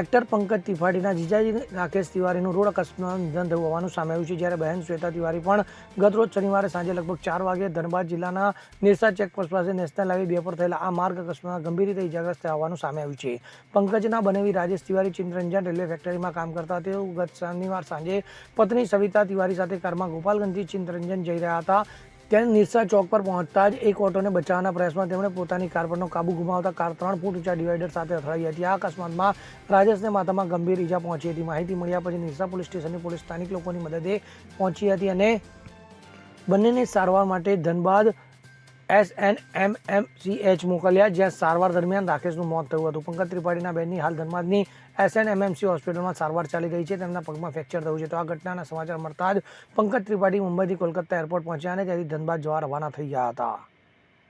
Actor Pankaj ત્રિપાઠીના જીજાજી રાકેશ તિવારીનું રોડ અકસ્માતમાં નિધન થયું હોવાનું સામે આવ્યું છે. જ્યારે બહેન શ્વેતા તિવારી પણ ગતરોજ શનિવારે સાંજે લગભગ ચાર વાગે ધનબાદ જિલ્લાના નિરસા ચેકપોસ્ટ પાસે નેશનલ હાઈવે બે પર થયેલા આ માર્ગ અકસ્માતમાં ગંભીર રીતે ઇજાગ્રસ્ત થયા હોવાનું સામે આવ્યું છે. પંકજના બનેવી રાજેશ તિવારી ચિત્તરંજન રેલવે ફેક્ટરીમાં કામ કરતા તેઓ ગત શનિવાર સાંજે પત્ની સવિતા તિવારી સાથે કારમાં ગોપાલગંજથી ચિત્તરંજન જઈ રહ્યા હતા. ત્યારે નિરસા ચોક પર પહોંચતા જ એક ઓટોને બચાવવાના પ્રયાસમાં તેમણે પોતાની કાર પરનો કાબુ ગુમાવતા કાર ત્રણ ફૂટ ઊંચા ડિવાઈડર સાથે અથડાઈ હતી. આ અકસ્માતમાં રાજેશને માથામાં ગંભીર ઈજા પહોંચી હતી. માહિતી મળ્યા પછી નિરસા પોલીસ સ્ટેશનની પોલીસ સ્થાનિક લોકોની મદદે પહોંચી હતી અને બંનેને સારવાર માટે Dhanbad S N M M C H મોકલ્યા, જ્યાં સારવાર દરમિયાન રાકેશનું મોત થયું હતું. પંકજ ત્રિપાઠીના બહેનની હાલ ધર્માદની S N M M C હોસ્પિટલમાં સારવાર ચાલી રહી છે. તેમના પગમાં ફ્રેક્ચર થયું છે. તો આ ઘટનાના સમાચાર મળતા જ પંકજ ત્રિપાઠી મુંબઈથી કોલકાતા એરપોર્ટ પહોંચ્યા અને ત્યાંથી ધનબાદ જવા રવાના થઈ ગયા હતા.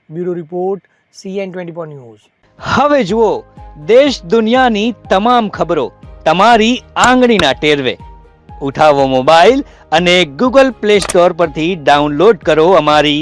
Bureau report CN twenty four news. હવે જુઓ, દેશ દુનિયાની તમામ ખબરો તમારી આંગળીના ટેરવે. ઉઠાવો મોબાઈલ અને ગૂગલ પ્લે સ્ટોર પરથી ડાઉનલોડ કરો અમારી